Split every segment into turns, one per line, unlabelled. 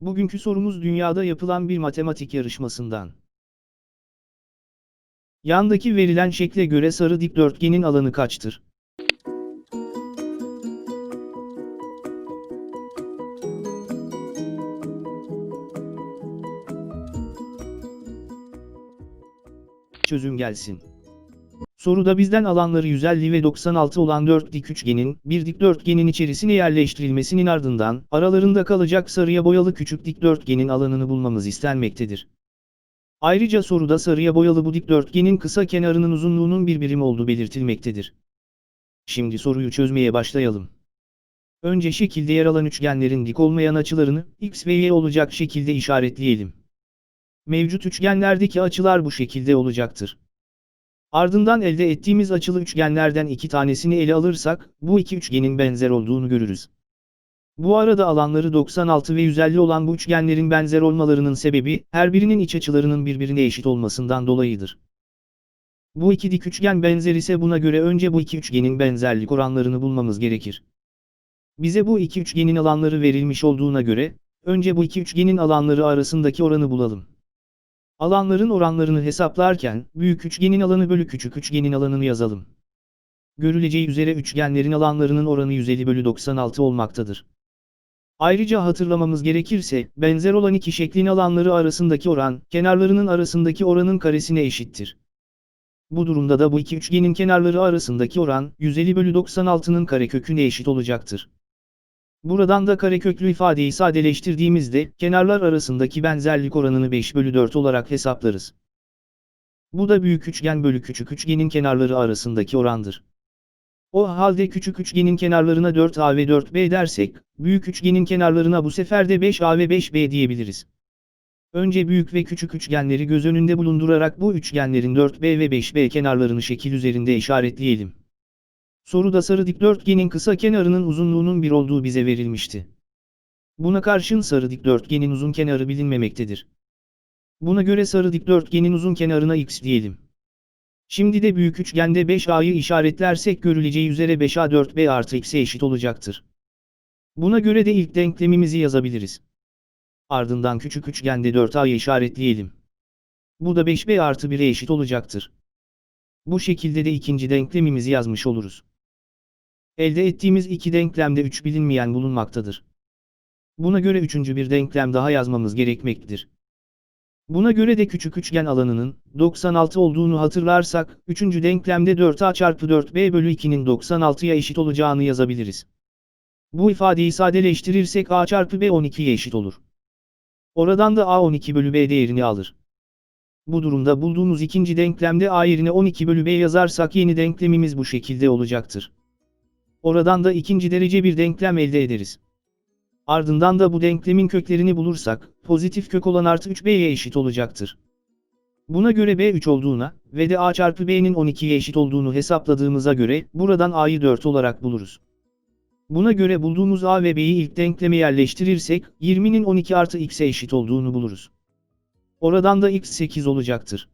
Bugünkü sorumuz dünyada yapılan bir matematik yarışmasından. Yandaki verilen şekle göre sarı dikdörtgenin alanı kaçtır? Çözüm gelsin. Soruda bizden alanları 150 ve 96 olan 4 dik üçgenin, bir dikdörtgenin içerisine yerleştirilmesinin ardından, aralarında kalacak sarıya boyalı küçük dikdörtgenin alanını bulmamız istenmektedir. Ayrıca soruda sarıya boyalı bu dikdörtgenin kısa kenarının uzunluğunun bir birim olduğu belirtilmektedir. Şimdi soruyu çözmeye başlayalım. Önce şekilde yer alan üçgenlerin dik olmayan açılarını, x ve y olacak şekilde işaretleyelim. Mevcut üçgenlerdeki açılar bu şekilde olacaktır. Ardından elde ettiğimiz açılı üçgenlerden iki tanesini ele alırsak, bu iki üçgenin benzer olduğunu görürüz. Bu arada alanları 96 ve 150 olan bu üçgenlerin benzer olmalarının sebebi, her birinin iç açılarının birbirine eşit olmasından dolayıdır. Bu iki dik üçgen benzer ise buna göre önce bu iki üçgenin benzerlik oranlarını bulmamız gerekir. Bize bu iki üçgenin alanları verilmiş olduğuna göre, önce bu iki üçgenin alanları arasındaki oranı bulalım. Alanların oranlarını hesaplarken, büyük üçgenin alanı bölü küçük üçgenin alanını yazalım. Görüleceği üzere üçgenlerin alanlarının oranı 150 bölü 96 olmaktadır. Ayrıca hatırlamamız gerekirse, benzer olan iki şeklin alanları arasındaki oran, kenarlarının arasındaki oranın karesine eşittir. Bu durumda da bu iki üçgenin kenarları arasındaki oran, 150 bölü 96'nın kareköküne eşit olacaktır. Buradan da kareköklü ifadeyi sadeleştirdiğimizde, kenarlar arasındaki benzerlik oranını 5 bölü 4 olarak hesaplarız. Bu da büyük üçgen bölü küçük üçgenin kenarları arasındaki orandır. O halde küçük üçgenin kenarlarına 4a ve 4b dersek, büyük üçgenin kenarlarına bu sefer de 5a ve 5b diyebiliriz. Önce büyük ve küçük üçgenleri göz önünde bulundurarak bu üçgenlerin 4b ve 5b kenarlarını şekil üzerinde işaretleyelim. Soruda sarı dikdörtgenin kısa kenarının uzunluğunun 1 olduğu bize verilmişti. Buna karşın sarı dikdörtgenin uzun kenarı bilinmemektedir. Buna göre sarı dikdörtgenin uzun kenarına x diyelim. Şimdi de büyük üçgende 5a'yı işaretlersek görüleceği üzere 5a 4b artı x'e eşit olacaktır. Buna göre de ilk denklemimizi yazabiliriz. Ardından küçük üçgende 4a'yı işaretleyelim. Bu da 5b artı 1'e eşit olacaktır. Bu şekilde de ikinci denklemimizi yazmış oluruz. Elde ettiğimiz iki denklemde 3 bilinmeyen bulunmaktadır. Buna göre üçüncü bir denklem daha yazmamız gerekmektedir. Buna göre de küçük üçgen alanının 96 olduğunu hatırlarsak, üçüncü denklemde 4a çarpı 4b bölü 2'nin 96'ya eşit olacağını yazabiliriz. Bu ifadeyi sadeleştirirsek a çarpı b 12'ye eşit olur. Oradan da a 12 bölü b değerini alır. Bu durumda bulduğumuz ikinci denklemde a yerine 12 bölü b yazarsak yeni denklemimiz bu şekilde olacaktır. Oradan da ikinci derece bir denklem elde ederiz. Ardından da bu denklemin köklerini bulursak, pozitif kök olan artı 3b'ye eşit olacaktır. Buna göre b 3 olduğuna ve de a çarpı b'nin 12'ye eşit olduğunu hesapladığımıza göre, buradan a'yı 4 olarak buluruz. Buna göre bulduğumuz a ve b'yi ilk denkleme yerleştirirsek, 20'nin 12 artı x'e eşit olduğunu buluruz. Oradan da x 8 olacaktır.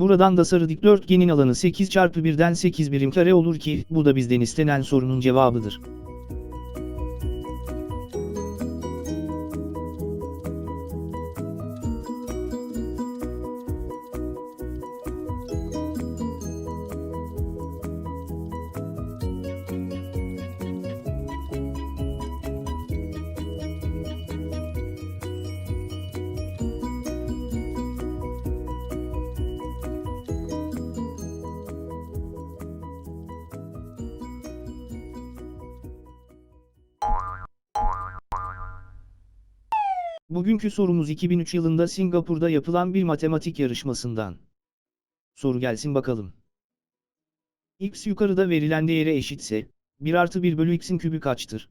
Buradan da sarı dikdörtgenin alanı 8 çarpı 1'den 8 birim kare olur ki, bu da bizden istenen sorunun cevabıdır. Bugünkü sorumuz 2003 yılında Singapur'da yapılan bir matematik yarışmasından. Soru gelsin bakalım. x yukarıda verilen değere eşitse, 1 artı 1 bölü x'in kübü kaçtır?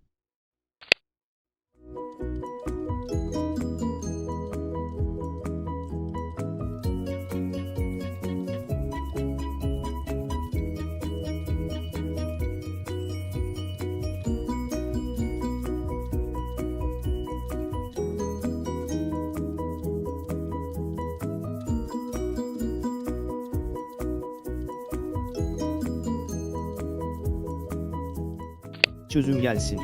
Çözüm gelsin.